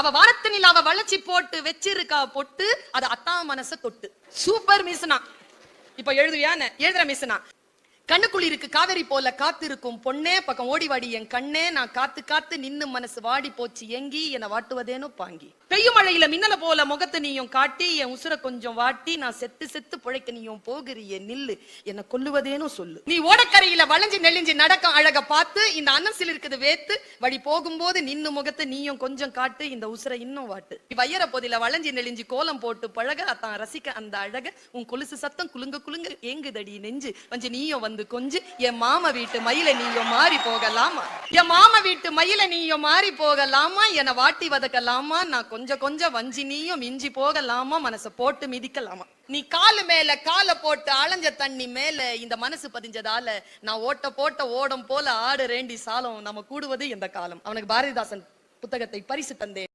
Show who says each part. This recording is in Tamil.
Speaker 1: அவ வானத்து நிலாவ வளைச்சி போட்டு வச்சிருக்கா பொட்டு அது அத்தா மனச தொட்டு. சூப்பர் மிஸ்னா இப்ப எழுதுவியா எழுதுற மிஸ்னா கண்ணுக்குள் இருக்கு காவேரி போல காத்திருக்கும் பொண்ணே. பக்கம் ஓடி வாடி என் கண்ணே. நான் காத்து காத்து நின்னு மனசு வாடி போச்சு. எங்கி என்னை வாட்டுவதேனோ பாங்கி. பெய்யும் மழையில மின்னல போல முகத்தை நீயும் காட்டி என் உசுர கொஞ்சம் வாட்டி நான் செத்து செத்து புழைக்க நீயும் போகிறிய நில்லு. என்னை கொல்லுவதேனும் சொல்லு. நீ ஓடக்கரையில வளைஞ்சு நெளிஞ்சு நடக்க அழக பார்த்து இந்த அன்னசில் இருக்குது வேத்து. வழி போகும்போது நின்னு முகத்தை நீயும் கொஞ்சம் காட்டு இந்த உசுர இன்னும் வாட்டு. நீ வையற போதில வளைஞ்சு நெளிஞ்சு கோலம் போட்டு பழக அத்தான் ரசிக்க அந்த அழக. உன் கொலுசு சத்தம் குலுங்க குலுங்க ஏங்குதடி நெஞ்சு. வஞ்சு நீயும் வந்து கொஞ்சு. என் மாம வீட்டு மயில நீயும் மாறி போகலாமா? என் மாம வீட்டு மயில நீயோ மாறி போகலாமா? என வாட்டி வதக்கலாமா? நான் கொஞ்சம் கொஞ்சம் வஞ்சி நீயும் மிஞ்சி போகலாமா? மனச போட்டு மிதிக்கலாமா? நீ காலு மேல கால போட்டு அலைஞ்ச தண்ணி மேல இந்த மனசு பதிஞ்சதால நான் ஓட்ட போட்ட ஓடம் போல ஆடு ரேண்டி சாலம் நம்ம கூடுவது இந்த காலம்? அவனுக்கு பாரதிதாசன் புத்தகத்தை பரிசு தந்தேன்.